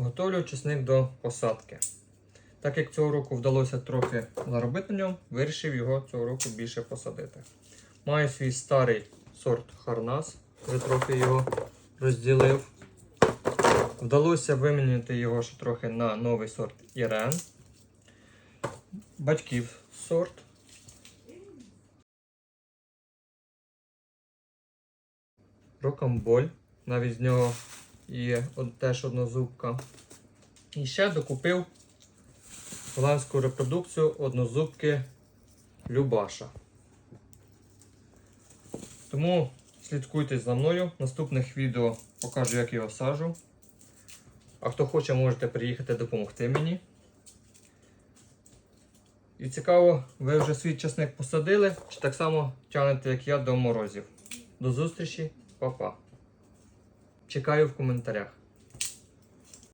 Готовлю чесник до посадки. Так як цього року вдалося трохи заробити на ньому, вирішив його цього року більше посадити. Маю свій старий сорт Харнас, вже трохи його розділив. Вдалося вимінити його ще трохи на новий сорт Ірен. Батьків сорт. Рокамболь. Навіть з нього є теж однозубка. І ще докупив голландську репродукцію однозубки Любаша. Тому слідкуйте за мною. В наступних відео покажу, як його сажу. А хто хоче, можете приїхати допомогти мені. І цікаво, ви вже свій часник посадили, чи так само тягнете, як я, до морозів. До зустрічі, па-па. Чекаю в коментарях.